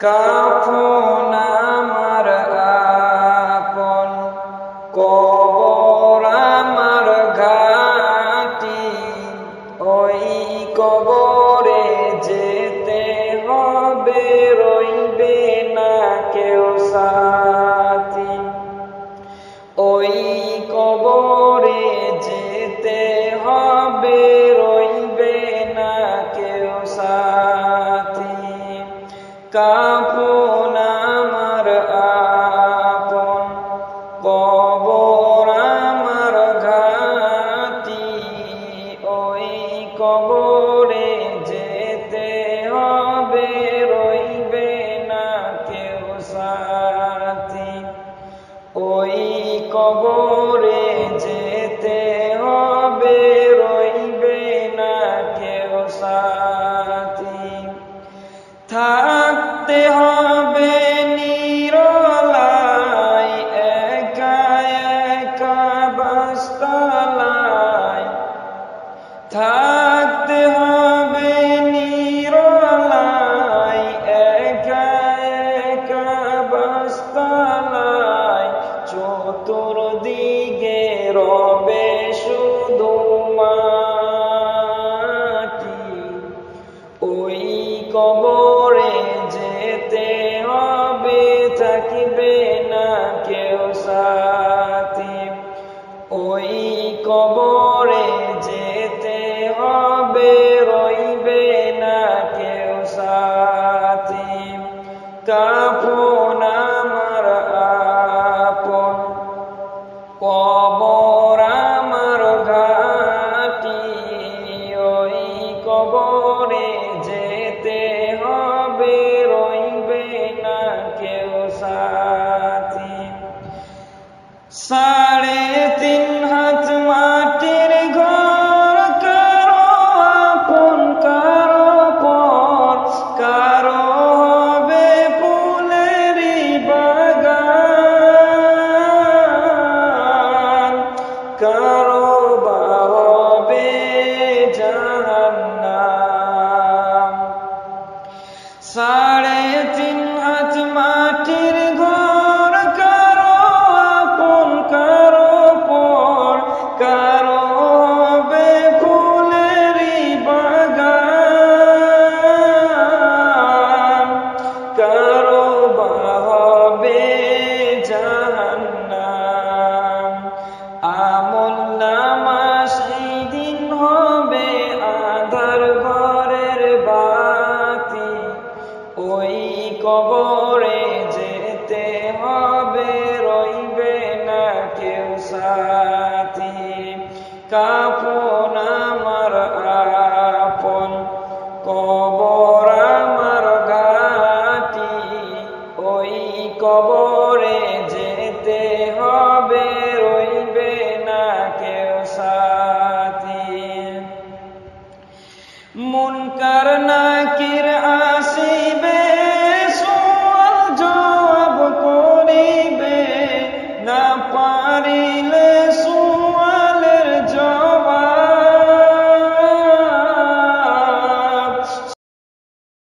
কাফন আমার আপন কবর আমার ঘাটি। ওই কবরে যেতে হবে রইবে না কেউ সাথী। কাপন আমার আপন, কবর আমার ঘাটি, ওই কবরে যেতে হবে, রইবে না কেউ সাথী। ওই কবরে যেতে হবে, রইবে না কেউ সাথী। থাকতে হবে নিরলায় একা একা বাস্তালায় থাকতে হবে থাকিবে না কেউ সাথী। ওই কবরে যেতে হবে রইবে না কেউ সাথী। কাপন بيت আপন আমার আপন কবর আমার গাতি ওই কবরে যেতে হবে রইবে না কেউ সা